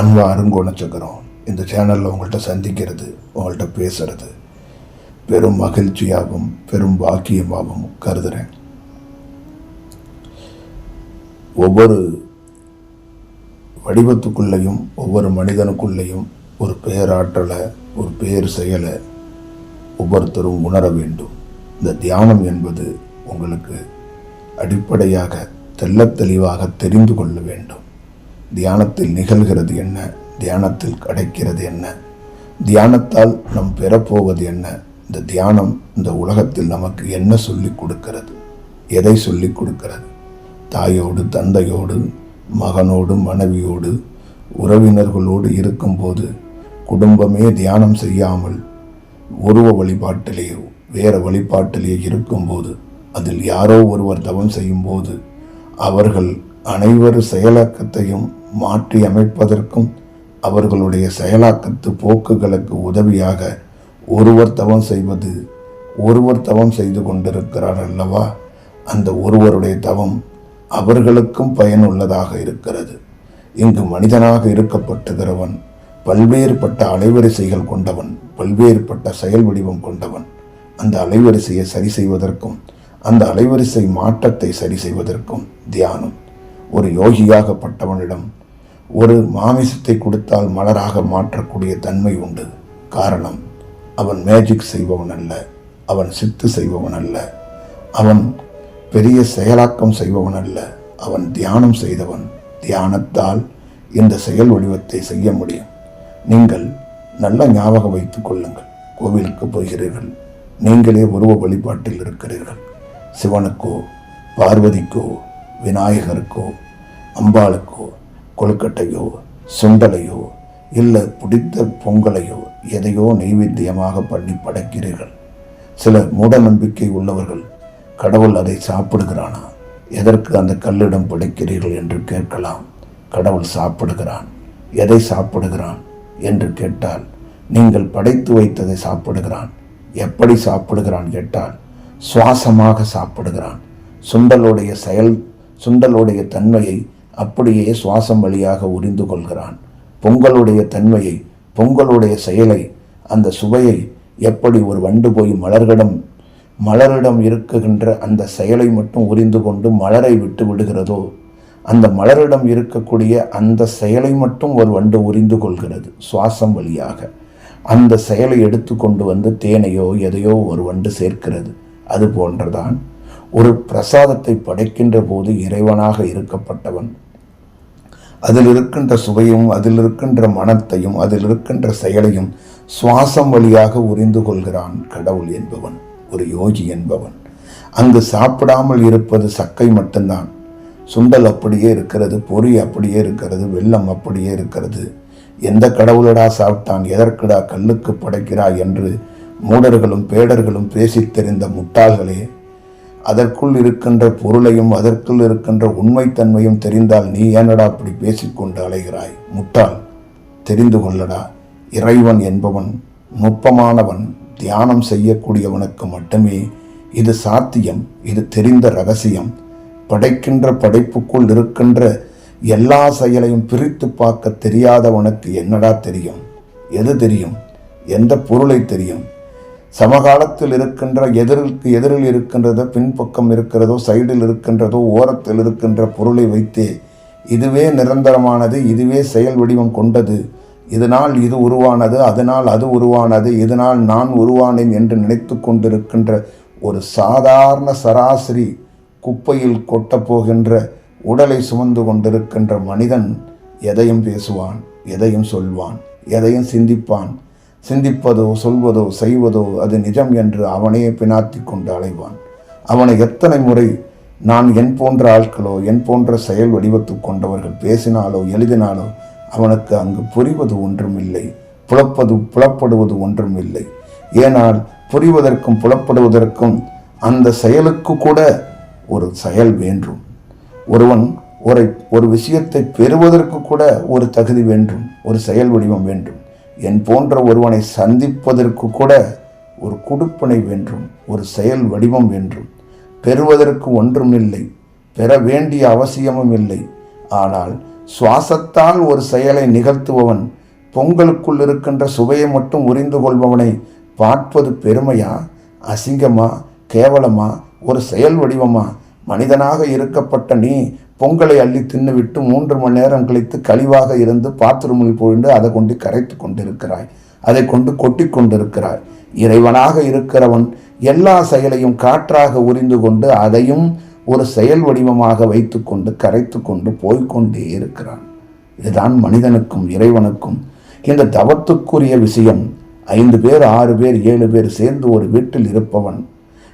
ஆன்மா அருங்கோணச்சக்கரம் இந்த சேனலில் உங்கள்கிட்ட சந்திக்கிறது உங்கள்கிட்ட பேசுறது பெரும் மகிழ்ச்சியாகவும் பெரும் பாக்கியமாகவும் கருதுகிறேன் ஒவ்வொரு வடிவத்துக்குள்ளேயும் ஒவ்வொரு மனிதனுக்குள்ளேயும் ஒரு பேராற்றலை ஒரு பேர் செயலை ஒவ்வொருத்தரும் உணர வேண்டும். இந்த தியானம் என்பது உங்களுக்கு அடிப்படையாக தெள்ளத் தெளிவாக தெரிந்து கொள்ள வேண்டும். தியானத்தில் நிகழ்கிறது என்ன? தியானத்தில் கிடைக்கிறது என்ன? தியானத்தால் நம் பெறப்போவது என்ன? இந்த தியானம் இந்த உலகத்தில் நமக்கு என்ன சொல்லிக் கொடுக்கிறது? எதை சொல்லிக் கொடுக்கிறது? தாயோடு தந்தையோடு மகனோடு மனைவியோடு உறவினர்களோடு இருக்கும்போது குடும்பமே தியானம் செய்யாமல் உருவ வழிபாட்டிலேயோ வேறு வழிபாட்டிலேயோ இருக்கும்போது அதில் யாரோ ஒருவர் தவம் செய்யும்போது அவர்கள் அனைவரு செயலாக்கத்தையும் மாற்றி அமைப்பதற்கும் அவர்களுடைய செயலாக்கத்து போக்குகளுக்கு உதவியாக ஒருவர் தவம் செய்வது ஒருவர் தவம் செய்து கொண்டிருக்கிறார் அல்லவா? அந்த ஒருவருடைய தவம் அவர்களுக்கும் பயனுள்ளதாக இருக்கிறது. இங்கு மனிதனாக இருக்கப்பட்டுகிறவன் பல்வேறுபட்ட அலைவரிசைகள் கொண்டவன் பல்வேறுபட்ட செயல் வடிவம் கொண்டவன் அந்த அலைவரிசையை சரி செய்வதற்கும் அந்த அலைவரிசை மாற்றத்தை சரி செய்வதற்கும் தியானம். ஒரு யோகியாகப்பட்டவனிடம் ஒரு மாமிசத்தை கொடுத்தால் மலராக மாற்றக்கூடிய தன்மை உண்டு. காரணம் அவன் மேஜிக் செய்பவன் அல்ல அவன் சித்து செய்பவன் அல்ல அவன் பெரிய செயலாக்கம் செய்பவன் அல்ல அவன் தியானம் செய்தவன். தியானத்தால் இந்த செயல் வடிவத்தை செய்ய முடியும். நீங்கள் நல்ல ஞாபகம் வைத்துக் கொள்ளுங்கள். கோவிலுக்கு போகிறீர்கள் நீங்களே உருவ வழிபாட்டில் இருக்கிறீர்கள். சிவனுக்கோ பார்வதிக்கோ விநாயகருக்கோ அம்பாளுக்கோ கொழுக்கட்டையோ சுண்டலையோ இல்லை பிடித்த பொங்கலையோ எதையோ நைவேத்தியமாக பண்ணி படைக்கிறீர்கள். சில மூட நம்பிக்கை உள்ளவர்கள் கடவுள் அதை சாப்பிடுகிறானா? எதற்கு அந்த கல்லிடம் படைக்கிறீர்கள் என்று கேட்கலாம். கடவுள் சாப்பிடுகிறான். எதை சாப்பிடுகிறான் என்று கேட்டால் நீங்கள் படைத்து வைத்ததை சாப்பிடுகிறான். எப்படி சாப்பிடுகிறான் கேட்டால் சுவாசமாக சாப்பிடுகிறான். சுண்டலுடைய செயல் சுண்டலுடைய தன்மையை அப்படியே சுவாசம் வழியாக உறிந்து கொள்கிறான். பொங்கலுடைய தன்மையை பொங்கலுடைய செயலை அந்த சுவையை எப்படி ஒரு வண்டு போய் மலர்களிடம் மலரிடம் இருக்குகின்ற அந்த செயலை மட்டும் உறிந்து கொண்டு மலரை விட்டு விடுகிறதோ அந்த மலரிடம் இருக்கக்கூடிய அந்த செயலை மட்டும் ஒரு வண்டு உறிந்து கொள்கிறது சுவாசம் வழியாக. அந்த செயலை எடுத்து கொண்டு வந்து தேனையோ எதையோ ஒரு வண்டு சேர்க்கிறது. அது போன்றதான் ஒரு பிரசாதத்தை படைக்கின்ற போது இறைவனாக இருக்கப்பட்டவன் அதில் இருக்கின்ற சுவையும் அதில் இருக்கின்ற மனத்தையும் அதில் இருக்கின்ற செயலையும் சுவாசம் வழியாக உறிந்து கொள்கிறான் கடவுள் என்பவன் ஒரு யோகி என்பவன். அங்கு சாப்பிடாமல் இருப்பது சக்கை மட்டும்தான். சுண்டல் அப்படியே இருக்கிறது பொறி அப்படியே இருக்கிறது வெள்ளம் அப்படியே இருக்கிறது. எந்த கடவுளடா சாப்பிட்டான் எதற்குடா கல்லுக்கு படைக்கிறாய் என்று மூடர்களும் பேடர்களும் பேசித் தெரிந்த முட்டாள்களே அதற்குள் இருக்கின்ற பொருளையும் அதற்குள் இருக்கின்ற உண்மைத்தன்மையும் தெரிந்தால் நீ ஏனடா அப்படி பேசிக்கொண்டு அலைகிறாய்? முட்டாள் தெரிந்து கொள்ளடா. இறைவன் என்பவன் நுட்பமானவன் தியானம் செய்யக்கூடியவனுக்கு மட்டுமே இது சாத்தியம் இது தெரிந்த ரகசியம். படைக்கின்ற படைப்புக்குள் இருக்கின்ற எல்லா செயலையும் பிரித்து பார்க்க தெரியாதவனுக்கு என்னடா தெரியும்? எது தெரியும்? எந்த பொருளை தெரியும்? சமகாலத்தில் இருக்கின்ற எதிரிற்கு எதிரில் இருக்கின்றதோ பின்பக்கம் இருக்கிறதோ சைடில் இருக்கின்றதோ ஓரத்தில் இருக்கின்ற பொருளை வைத்தே இதுவே நிரந்தரமானது இதுவே செயல் வடிவம் கொண்டது. இதனால் இது உருவானது அதனால் அது உருவானது இதனால் நான் உருவானேன் என்று நினைத்து கொண்டிருக்கின்ற ஒரு சாதாரண சராசரி குப்பையில் கொட்டப்போகின்ற உடலை சுமந்து கொண்டிருக்கின்ற மனிதன் எதையும் பேசுவான் எதையும் சொல்வான் எதையும் சிந்திப்பான் சிந்திப்பதோ சொல்வதோ செய்வதோ அது நிஜம் என்று அவனே பினாத்தி கொண்டு அலைவான். அவனை எத்தனை முறை நான் என் போன்ற ஆட்களோ என் போன்ற செயல் வடிவத்து கொண்டவர்கள் பேசினாலோ எழுதினாலோ அவனுக்கு அங்கு புரிவது ஒன்றுமில்லை. புலப்பது புலப்படுவது ஒன்றும் இல்லை ஏனால் புரிவதற்கும் புலப்படுவதற்கும் அந்த செயலுக்கு கூட ஒரு செயல் வேண்டும். ஒருவன் ஒரு ஒரு விஷயத்தை பெறுவதற்கு கூட ஒரு தகுதி வேண்டும். ஒரு செயல் வடிவம் வேண்டும். என் போன்ற ஒருவனை சந்திப்பதற்கு கூட ஒரு குடுப்பனை வென்றும் ஒரு செயல் வடிவம் வென்றும் பெறுவதற்கு ஒன்றும் இல்லை பெற வேண்டிய அவசியமும் இல்லை. ஆனால் சுவாசத்தால் ஒரு செயலை நிகழ்த்துபவன் பொங்கலுக்குள் இருக்கின்ற சுவையை மட்டும் உறிந்து கொள்பவனை பார்ப்பது பெருமையா அசிங்கமா கேவலமா ஒரு செயல் வடிவமா மனிதனாக இருக்கப்பட்ட நீ பொங்கலை அள்ளி தின்னுவிட்டு மூன்று மணி நேரம் கழித்து கழிவாக இருந்து பாத்ரூமில் போயிட்டு அதை கொண்டு கரைத்து கொண்டிருக்கிறாய். அதை கொண்டு கொட்டி கொண்டிருக்கிறாய். இறைவனாக இருக்கிறவன் எல்லா செயலையும் காற்றாக உறிந்து கொண்டு அதையும் ஒரு செயல் வடிவமாக வைத்துக்கொண்டு கரைத்து கொண்டு போய்க்கொண்டே இருக்கிறான். இதுதான் மனிதனுக்கும் இறைவனுக்கும் இந்த தவத்துக்குரிய விஷயம். ஐந்து பேர் ஆறு பேர் ஏழு பேர் சேர்ந்து ஒரு வீட்டில் இருப்பவன்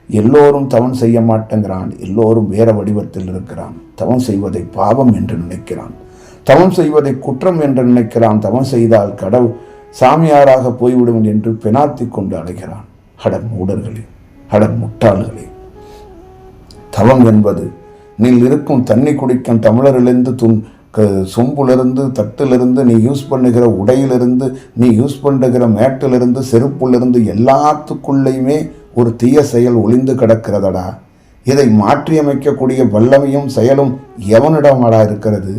எல்லோரும் தவம் செய்ய மாட்டேங்கிறான் எல்லோரும் வேற வடிவத்தில் இருக்கிறான். தவம் செய்வதை பாவம் என்று நினைக்கிறான். தவம் செய்வதை குற்றம் என்று நினைக்கிறான். தவம் செய்தால் கடவுள் சாமியாராக போய்விடும் என்று பெனாத்தி கொண்டு அடைகிறான் ஹடன் மூடர்களே ஹடன் முட்டாள்களே. தவம் என்பது நீல் இருக்கும் தண்ணி குடிக்கும் தமிழரிலிருந்து துன் க- சொம்பிலிருந்து தட்டிலிருந்து நீ யூஸ் பண்ணுகிற உடையிலிருந்து நீ யூஸ் பண்ணுகிற மேட்டிலிருந்து செருப்புலிருந்து எல்லாத்துக்குள்ளேயுமே ஒரு தீய செயல் ஒளிந்து கிடக்கிறதடா? இதை மாற்றியமைக்கக்கூடிய வல்லமையும் செயலும் எவனிடமடா இருக்கிறது?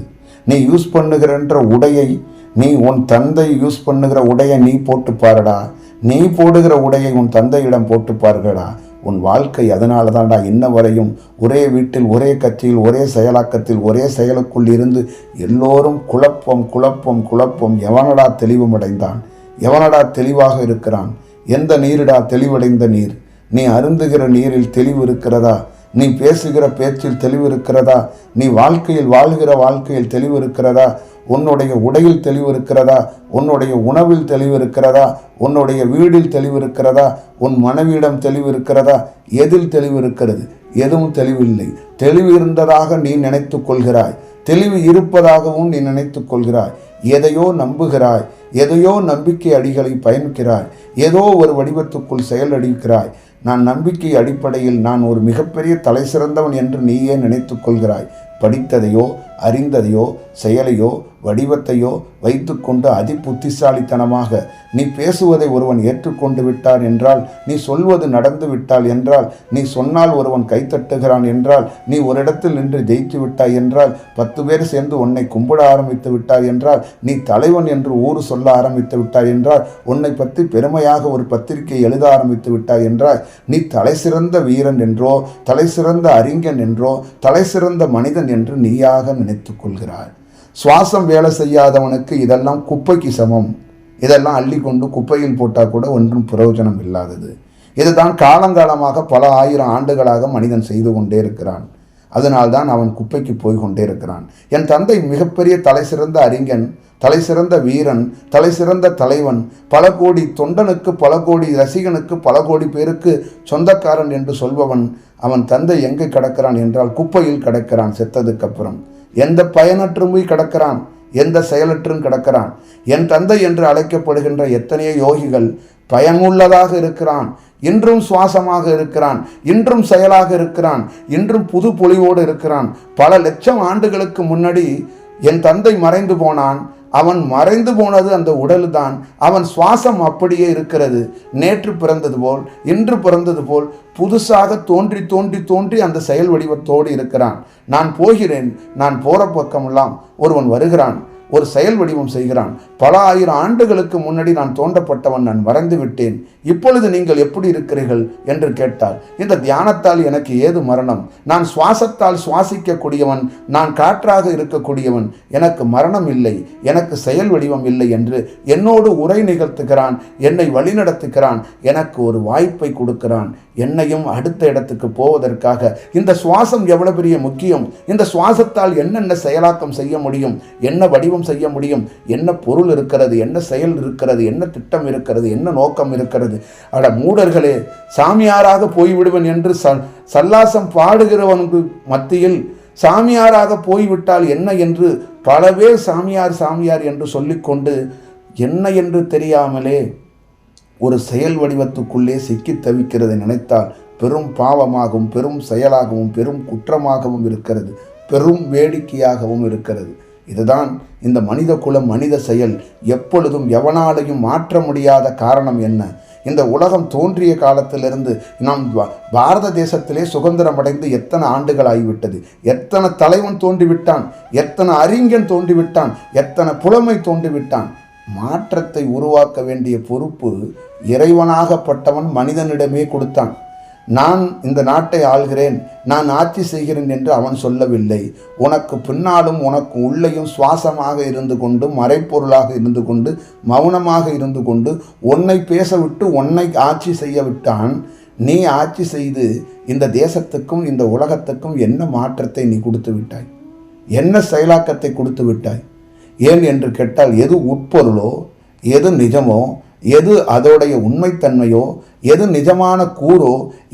நீ யூஸ் பண்ணுகிறன்ற உடையை நீ உன் தந்தை யூஸ் பண்ணுகிற உடையை நீ போட்டு பாருடா. நீ போடுகிற உடையை உன் தந்தையிடம் போட்டு பாருங்கடா. உன் வாழ்க்கை அதனால தான்டா இன்ன வரையும் ஒரே வீட்டில் ஒரே கட்சியில் ஒரே செயலாக்கத்தில் ஒரே செயலுக்குள் இருந்து எல்லோரும் குழப்பம் குழப்பம் குழப்பம் எவனடா தெளிவும் அடைந்தான் எவனடா தெளிவாக இருக்கிறான்? எந்த நீரிடா தெளிவடைந்த நீர்? நீ அருந்துகிற நீரில் தெளிவு இருக்கிறதா? நீ பேசுகிற பேச்சில் தெளிவு இருக்கிறதா? நீ வாழ்க்கையில் வாழ்கிற வாழ்க்கையில் தெளிவு இருக்கிறதா? உன்னுடைய உடையில் தெளிவு இருக்கிறதா? உன்னுடைய உணவில் தெளிவு இருக்கிறதா? உன்னுடைய வீடில் தெளிவு இருக்கிறதா? உன் மனைவியிடம் தெளிவு இருக்கிறதா? எதில் தெளிவு இருக்கிறது? எதுவும் தெளிவில்லை தெளிவு இருந்ததாக நீ நினைத்து கொள்கிறாய். தெளிவு இருப்பதாகவும் நீ நினைத்து கொள்கிறாய். எதையோ நம்புகிறாய். எதையோ நம்பிக்கை அடிகளை பயணிக்கிறாய். ஏதோ ஒரு வடிவத்துக்குள் செயலடிக்கிறாய். நான் நம்பிக்கை அடிப்படையில் நான் ஒரு மிகப்பெரிய தலை சிறந்தவன் என்று நீயே நினைத்துக் கொள்கிறாய். படித்ததையோ அறிந்ததையோ செயலையோ வடிவத்தையோ வைத்துக்கொண்டு அதி புத்திசாலித்தனமாக நீ பேசுவதை ஒருவன் ஏற்றுக்கொண்டு விட்டார் என்றால் நீ சொல்வது நடந்து விட்டால் என்றால் நீ சொன்னால் ஒருவன் கைத்தட்டுகிறான் என்றால் நீ ஒரு இடத்தில் நின்று ஜெயித்து விட்டாய் என்றால் பத்து பேர் சேர்ந்து உன்னை கும்பிட ஆரம்பித்து விட்டாய் என்றால் நீ தலைவன் என்று ஊர் சொல்ல ஆரம்பித்து விட்டாய் என்றால் உன்னை பற்றி பெருமையாக ஒரு பத்திரிகை எழுத ஆரம்பித்து விட்டாய் என்றால் நீ தலை சிறந்த வீரன் என்றோ தலை சிறந்த அறிஞன் என்றோ தலை சிறந்த மனிதன் என்று நீயாக நினைத்து கொள்கிறாய் சுவாசம் வேலை செய்யாதவனுக்கு இதெல்லாம் குப்பைக்கு சமம். இதெல்லாம் அள்ளி கொண்டு குப்பையில் போட்டால் கூட ஒன்றும் பிரயோஜனம் இல்லாதது. இதுதான் காலங்காலமாக பல ஆயிரம் ஆண்டுகளாக மனிதன் செய்து கொண்டே இருக்கிறான். அதனால்தான் அவன் குப்பைக்கு போய் கொண்டே இருக்கிறான். என் தந்தை மிகப்பெரிய தலை சிறந்த அறிஞன் தலை சிறந்த வீரன் தலை சிறந்த தலைவன் பல கோடி தொண்டனுக்கு பல கோடி ரசிகனுக்கு பல கோடி பேருக்கு சொந்தக்காரன் என்று சொல்பவன் அவன் தந்தை எங்கே கிடக்கிறான் என்றால் குப்பையில் கிடக்கிறான் செத்ததுக்கப்புறம் எந்த பயனற்றும் போய் கிடக்கிறான்? எந்த செயலற்றும் கிடக்கிறான்? என் தந்தை என்று அழைக்கப்படுகின்ற எத்தனையோ யோகிகள் பயனுள்ளதாக இருக்கிறான் இன்றும் சுவாசமாக இருக்கிறான் இன்றும் செயலாக இருக்கிறான் இன்றும் புது பொலிவோடு இருக்கிறான். பல லட்சம் ஆண்டுகளுக்கு முன்னாடி என் தந்தை மறைந்து போனான் அவன் மறைந்து போனது அந்த உடல் தான் அவன் சுவாசம் அப்படியே இருக்கிறது. நேற்று பிறந்தது போல் இன்று பிறந்தது போல் புதுசாக தோன்றி தோன்றி தோன்றி அந்த செயல் வடிவத்தோடு இருக்கிறான். நான் போகிறேன் நான் போகிற பக்கமெல்லாம் ஒருவன் வருகிறான். ஒரு செயல் வடிவம் செய்கிறான். பல ஆயிரம் ஆண்டுகளுக்கு முன்னாடி நான் தோண்டப்பட்டவன் நான் மறந்து விட்டேன். இப்பொழுது நீங்கள் எப்படி இருக்கிறீர்கள்? என்று கேட்டால் இந்த தியானத்தால் எனக்கு ஏது மரணம்? நான் சுவாசத்தால் சுவாசிக்கக்கூடியவன் நான் காற்றாக இருக்கக்கூடியவன். எனக்கு மரணம் இல்லை. எனக்கு செயல் வடிவம் இல்லை என்று என்னோடு உரை நிகழ்த்துகிறான். என்னை வழிநடத்துகிறான். எனக்கு ஒரு வாய்ப்பை கொடுக்கிறான். என்னையும் அடுத்த இடத்துக்கு போவதற்காக. இந்த சுவாசம் எவ்வளவு பெரிய முக்கியம்? இந்த சுவாசத்தால் என்னென்ன செயலாக்கம் செய்ய முடியும்? என்ன வடிவம் செய்ய முடியும். என்ன பொருள் இருக்கிறது என்ன செயல் இருக்கிறது என்ன திட்டம் இருக்கிறது என்ன நோக்கம் இருக்கிறது. அட மூடர்களே சாமியாராக போய்விடுவன் என்று ச சல்லாசம் பாடுகிறவனுக்கு மத்தியில் சாமியாராக போய்விட்டால் என்ன என்று பல பேர் சாமியார் சாமியார் என்று சொல்லிக்கொண்டு என்ன என்று தெரியாமலே ஒரு செயல் வடிவத்துக்குள்ளே சிக்கி தவிக்கிறதை நினைத்தால் பெரும் பாவமாகவும் பெரும் செயலாகவும் பெரும் குற்றமாகவும் இருக்கிறது. பெரும் வேடிக்கையாகவும் இருக்கிறது. இதுதான் இந்த மனித குலம் மனித செயல். எப்பொழுதும் எவனாலையும் மாற்ற முடியாத காரணம் என்ன? இந்த உலகம் தோன்றிய காலத்திலிருந்து நாம் பாரத தேசத்திலே சுதந்திரம் அடைந்து எத்தனை ஆண்டுகள் ஆகிவிட்டது? எத்தனை தலைவன் தோன்றிவிட்டான்? எத்தனை எத்தனை அறிஞன் தோன்றிவிட்டான்? எத்தனை புலமை தோன்றிவிட்டான்? மாற்றத்தை உருவாக்க வேண்டிய பொறுப்பு இறைவனாகப்பட்டவன் மனிதனிடமே கொடுத்தான். நான் இந்த நாட்டை ஆள்கிறேன் நான் ஆட்சி செய்கிறேன் என்று அவன் சொல்லவில்லை. உனக்கு பின்னாலும் உனக்கு உள்ளேயும் சுவாசமாக இருந்து கொண்டு மறைப்பொருளாக இருந்து கொண்டு மௌனமாக இருந்து கொண்டு உன்னை பேசவிட்டு உன்னை ஆட்சி செய்ய விட்டான் நீ ஆட்சி செய்து இந்த தேசத்துக்கும் இந்த உலகத்துக்கும் என்ன மாற்றத்தை நீ கொடுத்து விட்டாய்? என்ன செயலாக்கத்தை கொடுத்து விட்டாய்? ஏன் என்று கேட்டால் எது உட்பொருளோ எது நிஜமோ எது அதோடைய உண்மைத்தன்மையோ எது நிஜமான கூறோ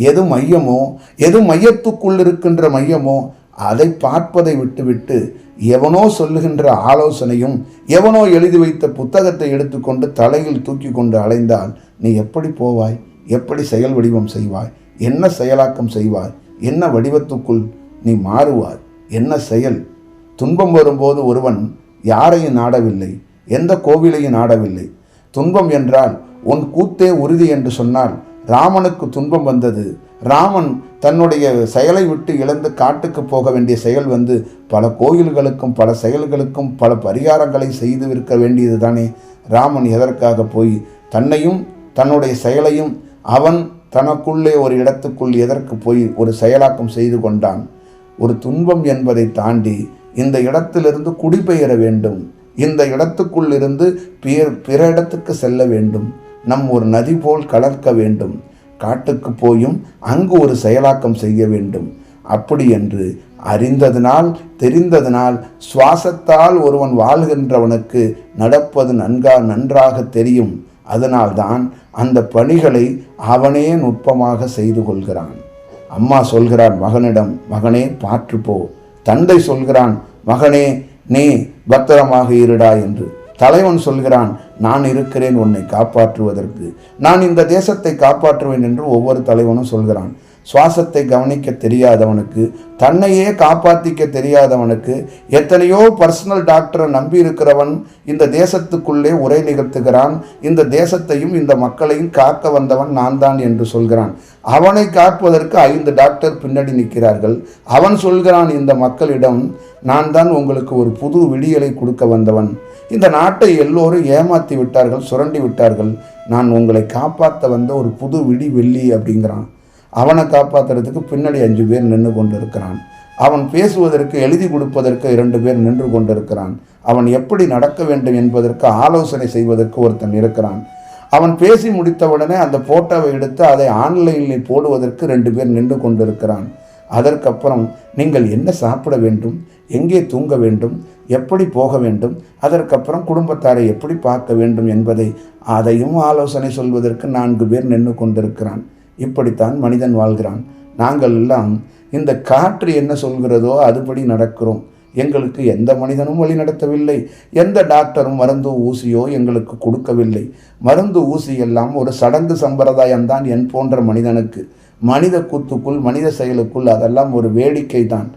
எது மையமோ எது மையத்துக்குள் இருக்கின்ற மையமோ அதை பார்ப்பதை விட்டுவிட்டு எவனோ சொல்லுகின்ற ஆலோசனையும் எவனோ எழுதி வைத்த புத்தகத்தை எடுத்துக்கொண்டு தலையில் தூக்கி கொண்டு அலைந்தால் நீ எப்படி போவாய்? எப்படி செயல் வடிவம் செய்வாய்? என்ன செயலாக்கம் செய்வாய்? என்ன வடிவத்துக்குள் நீ மாறுவாய்? என்ன செயல்? துன்பம் வரும்போது ஒருவன் யாரையும் நாடவில்லை எந்த கோவிலையும் நாடவில்லை. துன்பம் என்றால் உன் கூத்தே உறுதி என்று சொன்னால் ராமனுக்கு துன்பம் வந்தது. ராமன் தன்னுடைய செயலை விட்டு இழந்து காட்டுக்கு போக வேண்டிய செயல் வந்து பல கோயில்களுக்கும் பல செயல்களுக்கும் பல பரிகாரங்களை செய்து இருக்க வேண்டியது தானே ராமன் எதற்காக போய் தன்னையும் தன்னுடைய செயலையும் அவன் தனக்குள்ளே ஒரு இடத்துக்குள் எதற்கு போய் ஒரு செயலாக்கம் செய்து கொண்டான். ஒரு துன்பம் என்பதை தாண்டி இந்த இடத்திலிருந்து குடிபெயர வேண்டும். இந்த இடத்துக்குள்ளிருந்து பிற பிற இடத்துக்கு செல்ல வேண்டும். நம் ஒரு நதி போல் கலர்க்க வேண்டும். காட்டுக்கு போயும் அங்கு ஒரு செயலாக்கம் செய்ய வேண்டும். அப்படி என்று அறிந்ததினால் தெரிந்ததினால் சுவாசத்தால் ஒருவன் வாழ்கின்றவனுக்கு நடப்பது நன்கா நன்றாக தெரியும். அதனால்தான் அந்த பணிகளை அவனே நுட்பமாக செய்து கொள்கிறான். அம்மா சொல்கிறான் மகனிடம் மகனே பார்த்துப்போ தந்தை சொல்கிறான் மகனே நீ பத்திரமாக இருடா என்று தலைவன் சொல்கிறான் நான் இருக்கிறேன் உன்னை காப்பாற்றுவதற்கு. நான் இந்த தேசத்தை காப்பாற்றுவேன் என்று ஒவ்வொரு தலைவனும் சொல்கிறான். சுவாசத்தை கவனிக்க தெரியாதவனுக்கு தன்னையே காப்பாற்றிக்க தெரியாதவனுக்கு எத்தனையோ பர்சனல் டாக்டரை நம்பி இருக்கிறவன் இந்த தேசத்துக்குள்ளே உரை நிகழ்த்துகிறான். இந்த தேசத்தையும் இந்த மக்களையும் காக்க வந்தவன் நான் தான் என்று சொல்கிறான். அவனை காப்பதற்கு ஐந்து டாக்டர் பின்னாடி நிற்கிறார்கள். அவன் சொல்கிறான் இந்த மக்களிடம் நான் தான் உங்களுக்கு ஒரு புது விடியலை கொடுக்க வந்தவன். இந்த நாட்டை எல்லோரும் ஏமாற்றி விட்டார்கள் சுரண்டி விட்டார்கள். நான் உங்களை காப்பாற்ற வந்த ஒரு புது விடி வெள்ளி அப்படிங்கிறான். அவனை காப்பாற்றுறதுக்கு பின்னாடி அஞ்சு பேர் நின்று கொண்டு இருக்கிறான் அவன் பேசுவதற்கு எழுதி கொடுப்பதற்கு இரண்டு பேர் நின்று கொண்டிருக்கிறான். அவன் எப்படி நடக்க வேண்டும் என்பதற்கு ஆலோசனை செய்வதற்கு ஒருத்தன் இருக்கிறான். அவன் பேசி முடித்தவுடனே அந்த போட்டோவை எடுத்து அதை ஆன்லைனில் போடுவதற்கு ரெண்டு பேர் நின்று கொண்டிருக்கிறான். அதற்கப்புறம் நீங்கள் என்ன சாப்பிட வேண்டும்? எங்கே தூங்க வேண்டும்? எப்படி போக வேண்டும்? அதற்கப்புறம் குடும்பத்தாரை எப்படி பார்க்க வேண்டும்? என்பதை அதையும் ஆலோசனை சொல்வதற்கு நான்கு பேர் நின்று கொண்டிருக்கிறான். இப்படித்தான் மனிதன் வாழ்கிறான். நாங்கள் எல்லாம் இந்த காற்று என்ன சொல்கிறதோ அதுபடி நடக்கிறோம். எங்களுக்கு எந்த மனிதனும் வழி நடத்தவில்லை. எந்த டாக்டரும் மருந்து ஊசியோ எங்களுக்கு கொடுக்கவில்லை. மருந்து ஊசி எல்லாம் ஒரு சடங்கு சம்பிரதாயம்தான் என் போன்ற மனிதனுக்கு. மனித கூத்துக்குள் மனித செயலுக்குள் அதெல்லாம் ஒரு வேடிக்கை தான்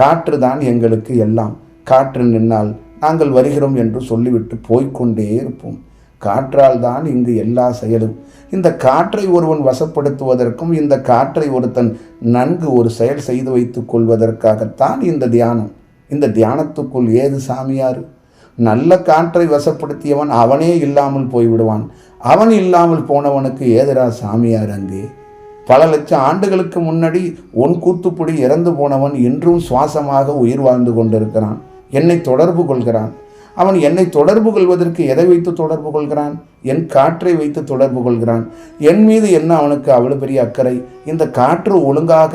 காற்று தான் எங்களுக்கு எல்லாம். காற்று நின்னால் நாங்கள் வருகிறோம் என்று சொல்லிவிட்டு போய்க்கொண்டே இருப்போம். காற்றால் தான் இங்கு எல்லா செயலும். இந்த காற்றை ஒருவன் வசப்படுத்துவதற்கும் இந்த காற்றை ஒருத்தன் நன்கு ஒரு செயல் செய்து வைத்துக் கொள்வதற்காகத்தான் இந்த தியானம். இந்த தியானத்துக்குள் ஏது சாமியார்? நல்ல காற்றை வசப்படுத்தியவன் அவனே இல்லாமல் போய்விடுவான். அவன் இல்லாமல் போனவனுக்கு ஏதரா சாமியார் அங்கே? பல லட்சம் ஆண்டுகளுக்கு முன்னாடி உன் கூத்துப்படி இறந்து போனவன் இன்றும் சுவாசமாக உயிர் வாழ்ந்து கொண்டிருக்கிறான். என்னை தொடர்பு கொள்கிறான். அவன் என்னை தொடர்பு கொள்வதற்கு எதை வைத்து தொடர்பு கொள்கிறான்? என் காற்றை வைத்து தொடர்பு கொள்கிறான். என் மீது என்ன அவனுக்கு அவ்வளோ பெரிய அக்கறை? இந்த காற்று ஒழுங்காக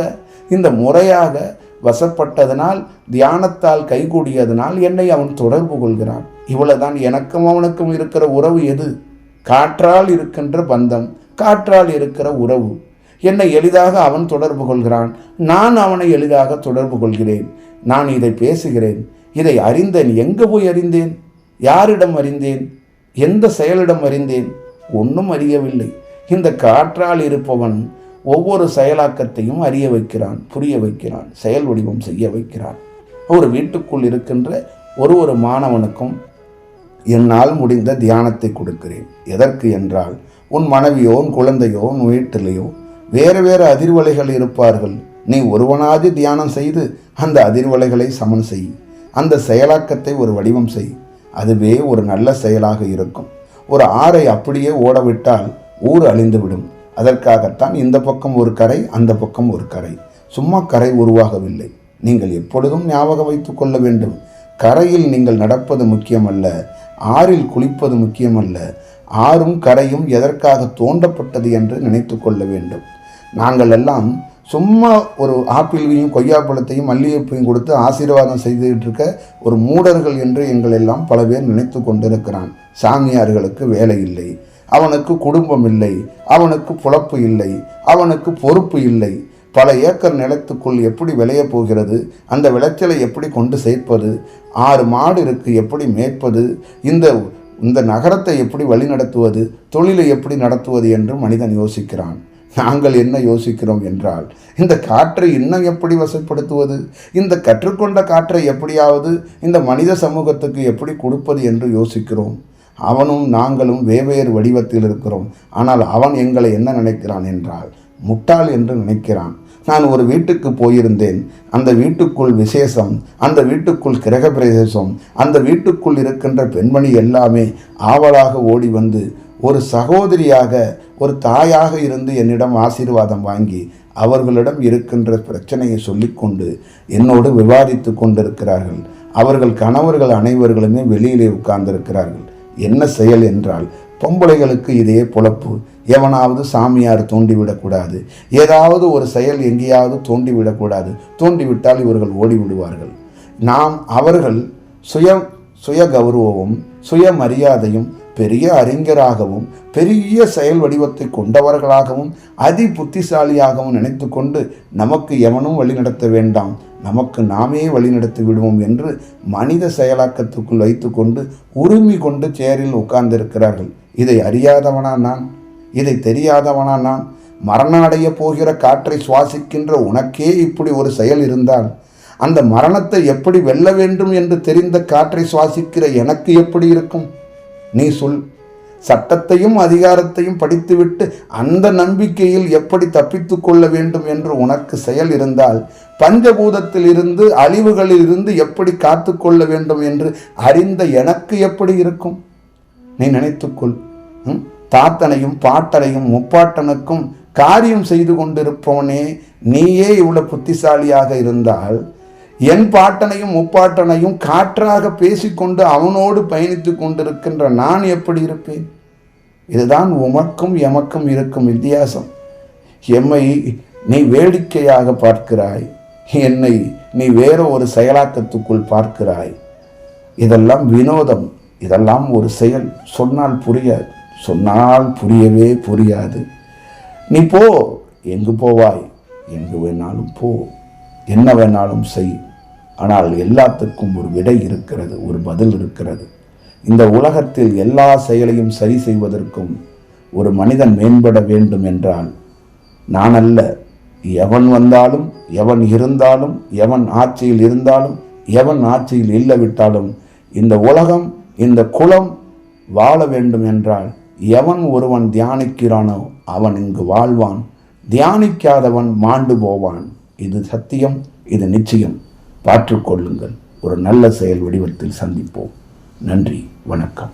இந்த முறையாக வசப்பட்டதனால் தியானத்தால் கைகூடியதனால் என்னை அவன் தொடர்பு கொள்கிறான். இவ்வளவுதான் எனக்கும் அவனுக்கும் இருக்கிற உறவு எது? காற்றால் இருக்கின்ற பந்தம் காற்றால் இருக்கிற உறவு. என்னை எளிதாக அவன் தொடர்பு கொள்கிறான். நான் அவனை எளிதாக தொடர்பு கொள்கிறேன். நான் இதை பேசுகிறேன். இதை அறிந்தேன். எங்கே போய் அறிந்தேன்? யாரிடம் அறிந்தேன்? எந்த செயலிடம் அறிந்தேன்? ஒன்றும் அறியவில்லை. இந்த காற்றால் இருப்பவன் ஒவ்வொரு செயலாக்கத்தையும் அறிய வைக்கிறான் புரிய வைக்கிறான் செயல் வடிவம் செய்ய வைக்கிறான். ஒரு வீட்டுக்குள் இருக்கின்ற ஒரு ஒரு மாணவனுக்கும் என்னால் முடிந்த தியானத்தை கொடுக்கிறேன். எதற்கு என்றால் உன் மனைவியோ உன் குழந்தையோ உன் வீட்டிலேயோ வேறு வேறு அதிர்வலைகள் இருப்பார்கள். நீ ஒருவனாவது தியானம் செய்து அந்த அதிர்வலைகளை சமன் செய். அந்த செயலாக்கத்தை ஒரு வடிவம் செய். அதுவே ஒரு நல்ல செயலாக இருக்கும். ஒரு ஆறை அப்படியே ஓடவிட்டால் ஊர் அழிந்துவிடும். அதற்காகத்தான் இந்த பக்கம் ஒரு கரை அந்த பக்கம் ஒரு கரை. சும்மா கரை உருவாகவில்லை. நீங்கள் எப்பொழுதும் ஞாபகம் வைத்துக் கொள்ள வேண்டும். கரையில் நீங்கள் நடப்பது முக்கியமல்ல. ஆறில் குளிப்பது முக்கியமல்ல. ஆறும் கரையும் எதற்காக தோண்டப்பட்டது என்று நினைத்து கொள்ள வேண்டும். நாங்கள் எல்லாம் சும்மா ஒரு ஆப்பிளையும் கொய்யாப்பழத்தையும் மல்லிகைப்பையும் கொடுத்து ஆசீர்வாதம் செய்துகிட்டு இருக்க ஒரு மூடர்கள் என்று எங்களெல்லாம் பல பேர் நினைத்து கொண்டிருக்கிறான். சாமியார்களுக்கு வேலை இல்லை. அவனுக்கு குடும்பம் இல்லை அவனுக்கு புழப்பு இல்லை அவனுக்கு பொறுப்பு இல்லை. பல ஏக்கர் நிலத்துக்குள் எப்படி விளைய போகிறது அந்த விளைச்சலை எப்படி கொண்டு சேர்ப்பது ஆறு மாடு இருக்கு எப்படி மேய்ப்பது இந்த இந்த நகரத்தை எப்படி வழிநடத்துவது தொழிலை எப்படி நடத்துவது என்று மனிதன் யோசிக்கிறான். நாங்கள் என்ன யோசிக்கிறோம் என்றால் இந்த காற்றை இன்னும் எப்படி வசப்படுத்துவது இந்த கற்றுக்கொண்ட காற்றை எப்படியாவது இந்த மனித சமூகத்துக்கு எப்படி கொடுப்பது என்று யோசிக்கிறோம். அவனும் நாங்களும் வெவ்வேறு வடிவத்தில் இருக்கிறோம். ஆனால் அவன் எங்களை என்ன நினைக்கிறான் என்றால் முட்டாள் என்று நினைக்கிறான். நான் ஒரு வீட்டுக்கு போயிருந்தேன். அந்த வீட்டுக்குள் விசேஷம் அந்த வீட்டுக்குள் கிரக பிரவேசம் அந்த வீட்டுக்குள் இருக்கின்ற பெண்மணி எல்லாமே ஆவலாக ஓடி வந்து ஒரு சகோதரியாக ஒரு தாயாக இருந்து என்னிடம் ஆசீர்வாதம் வாங்கி அவர்களிடம் இருக்கின்ற பிரச்சனையை சொல்லிக்கொண்டு என்னோடு விவாதித்து கொண்டிருக்கிறார்கள். அவர்கள் கணவர்கள் அனைவர்களுமே வெளியிலே உட்கார்ந்திருக்கிறார்கள். என்ன செயல் என்றால் பொம்பளைகளுக்கு இதே பொழப்பு. எவனாவது சாமியார் தோண்டிவிடக்கூடாது. ஏதாவது ஒரு செயல் எங்கேயாவது தோண்டிவிடக்கூடாது. தோண்டிவிட்டால் இவர்கள் ஓடிவிடுவார்கள். நாம் அவர்கள் சுய சுய கௌரவமும் சுயமரியாதையும் பெரிய அறிஞராகவும் பெரிய செயல் வடிவத்தை கொண்டவர்களாகவும் அதி புத்திசாலியாகவும் நினைத்து கொண்டு நமக்கு எவனும் வழிநடத்த வேண்டாம். நமக்கு நாமே வழிநடத்தி விடுவோம் என்று மனித செயலாக்கத்துக்குள் வைத்துக்கொண்டு உரிமை கொண்டு சேரில் உட்கார்ந்திருக்கிறார்கள். இதை அறியாதவனா நான்? இதை தெரியாதவனா நான்? மரணம் அடைய போகிற காற்றை சுவாசிக்கின்ற உனக்கே இப்படி ஒரு செயல் இருந்தால் அந்த மரணத்தை எப்படி வெல்ல வேண்டும் என்று தெரிந்த காற்றை சுவாசிக்கிற எனக்கு எப்படி இருக்கும்? நீ சொல். சட்டத்தையும் அதிகாரத்தையும் படித்துவிட்டு அந்த நம்பிக்கையில் எப்படி தப்பித்து கொள்ள வேண்டும் என்று உனக்கு செயல் இருந்தால் பஞ்சபூதத்தில் இருந்து அழிவுகளில் இருந்து எப்படி காத்து கொள்ள வேண்டும் என்று அறிந்த எனக்கு எப்படி இருக்கும்? நீ நினைத்துக்கொள் தாத்தனையும் பாட்டனையும் முப்பாட்டனுக்கும் காரியம் செய்து கொண்டிருப்பவனே நீயே இவ்வளவு புத்திசாலியாக இருந்தால் என் பாட்டனையும் முப்பாட்டனையும் காற்றாக பேசிக்கொண்டு அவனோடு பயணித்து கொண்டிருக்கின்ற நான் எப்படி இருப்பேன்? இதுதான் உமக்கும் எமக்கும் இருக்கும் வித்தியாசம். எம்மை நீ வேடிக்கையாக பார்க்கிறாய். என்னை நீ வேற ஒரு செயலாக்கத்துக்குள் பார்க்கிறாய். இதெல்லாம் வினோதம். இதெல்லாம் ஒரு செயல். சொன்னால் புரியாது. சொன்னால் புரியவே புரியாது. நீ போ. எங்கு போவாய்? எங்கு வேணாலும் போ. என்ன வேணாலும் செய். ஆனால் எல்லாத்துக்கும் ஒரு விடை இருக்கிறது ஒரு பதில் இருக்கிறது. இந்த உலகத்தில் எல்லா செயலையும் சரி செய்வதற்கும் ஒரு மனிதன் மேம்பட வேண்டும் என்றால் நான் அல்ல எவன் வந்தாலும் எவன் இருந்தாலும் எவன் ஆட்சியில் இருந்தாலும் எவன் ஆட்சியில் இல்லவிட்டாலும் இந்த உலகம் இந்த குலம் வாழ வேண்டும் என்றால் எவன் ஒருவன் தியானிக்கிறானோ அவன் இங்கு வாழ்வான். தியானிக்காதவன் மாண்டு போவான். இது சத்தியம் இது நிச்சயம். பாற்றுக்கொள்ளுங்கள் ஒரு நல்ல செயல் வடிவத்தில் சந்திப்போம். நன்றி. வணக்கம்.